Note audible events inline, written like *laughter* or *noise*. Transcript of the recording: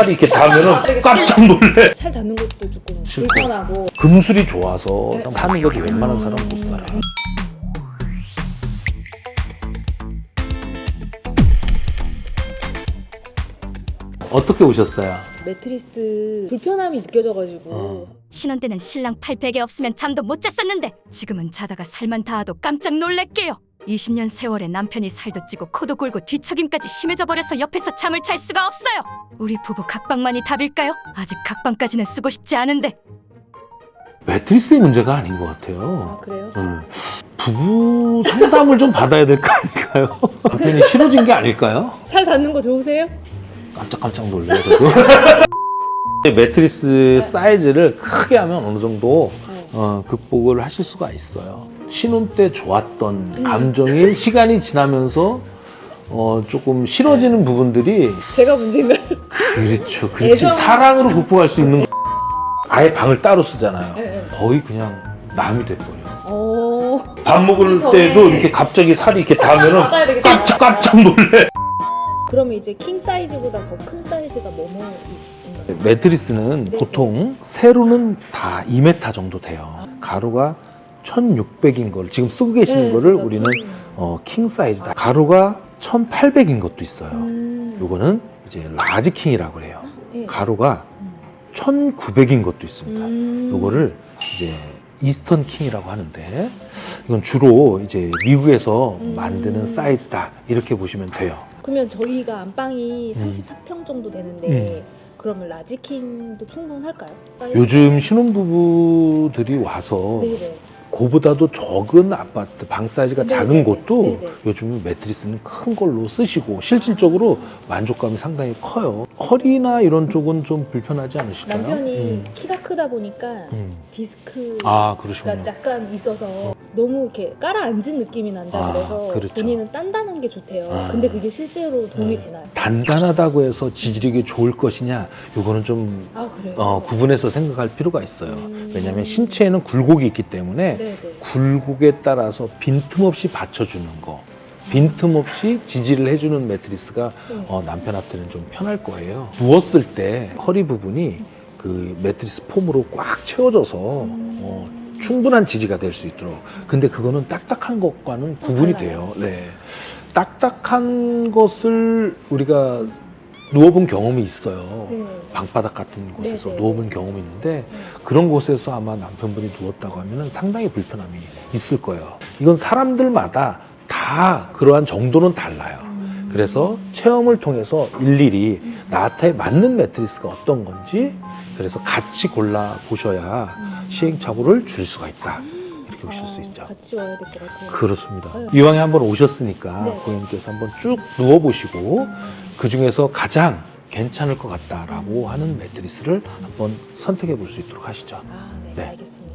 살이 이렇게 닿으면 깜짝 놀래. 살 닿는 것도 조금 싫고. 불편하고 금술이 좋아서 네. 사는 것도 웬만한 사람 못 살아. 어떻게 오셨어요? 매트리스 불편함이 느껴져가지고 어. 신혼 때는 신랑 팔 베개 없으면 잠도 못 잤었는데 지금은 자다가 살만 닿아도 깜짝 놀랄게요. 20년 세월에 남편이 살도 찌고 코도 골고 뒤척임까지 심해져 버려서 옆에서 잠을 잘 수가 없어요. 우리 부부 각방만이 답일까요? 아직 각방까지는 쓰고 싶지 않은데 매트리스의 문제가 아닌 것 같아요. 아 그래요? 음. 부부 상담을 좀 받아야 될 거 아닐까요? *laughs* 남편이 싫어진 게 아닐까요? 살 닿는 거 좋으세요? 깜짝깜짝 놀래요. 저도. *laughs* 매트리스 사이즈를 크게 하면 어느 정도 네. 어, 극복을 하실 수가 있어요. 신혼 때 좋았던 감정이 시간이 지나면서 어, 조금 싫어지는 부분들이 제가 문제인가요? 그렇죠. 그렇지. 애정. 사랑으로 극복할 수 있는 거. 아예 방을 따로 쓰잖아요. 네, 네. 거의 그냥 남이 돼버려. 어밥 먹을 그래서 때도 네. 이렇게 갑자기 살이 이렇게 닿으면은 받아야 되겠다. 깜짝 깜짝 놀래. 그러면 이제 킹 사이즈보다 더 큰 사이즈가 뭐뭐 있나요? 매트리스는 네. 보통 세로는 다 2m 정도 돼요. 가로가 1600인 걸 지금 쓰고 계시는 네, 거를 우리는 king. 어, 킹 사이즈다. 가로가 1800인 것도 있어요. 음. 요거는 이제 라지 킹이라고 해요. 예. 가로가 음. 1900인 것도 있습니다. 음. 요거를 이제 이스턴 킹이라고 하는데 이건 주로 이제 미국에서 음. 만드는 사이즈다 이렇게 보시면 돼요. 그러면 저희가 안방이 음. 34평 정도 되는데 그러면 라지킹도 충분할까요? 요즘 신혼부부들이 와서 네네. 그보다도 적은 아파트 방 사이즈가 네네. 작은 곳도 네네. 요즘 매트리스는 큰 걸로 쓰시고 실질적으로 만족감이 상당히 커요. 허리나 이런 쪽은 좀 불편하지 않으실까요? 남편이 음. 키가 크다 보니까 음. 디스크가 아 그러시군요. 약간 있어서 너무 이렇게 깔아앉은 느낌이 난다 아, 그래서 그렇죠. 본인은 단단한 게 좋대요. 아. 근데 그게 실제로 도움이 음. 되나요? 단단하다고 해서 지지력이 좋을 것이냐 이거는 좀 아 그래요? 어, 구분해서 생각할 필요가 있어요. 음. 왜냐하면 신체에는 굴곡이 있기 때문에 네네. 굴곡에 따라서 빈틈없이 받쳐주는 거, 빈틈없이 지지를 해주는 매트리스가 네. 어, 남편한테는 좀 편할 거예요. 누웠을 때 허리 부분이 그 매트리스 폼으로 꽉 채워져서 어, 충분한 지지가 될 수 있도록. 근데 그거는 딱딱한 것과는 구분이 달라요? 돼요. 네. 딱딱한 것을 우리가 누워본 경험이 있어요. 네. 방바닥 같은 곳에서 네 네. 누워본 경험이 있는데 그런 곳에서 아마 남편분이 누웠다고 하면 상당히 불편함이 있을 거예요. 이건 사람들마다 다 그러한 정도는 달라요. 음. 그래서 체험을 통해서 일일이 나한테 맞는 매트리스가 어떤 건지 그래서 같이 골라 보셔야 음. 시행착오를 줄 수가 있다. 이렇게 보실 수 아, 있죠. 같이 와야 될 것 같아요. 그렇습니다. 네. 이왕에 한번 오셨으니까 네. 고객님께서 한번 쭉 누워보시고 그 중에서 가장 괜찮을 것 같다라고 하는 매트리스를 한번 선택해 볼 수 있도록 하시죠. 아, 네, 네. 알겠습니다. 예.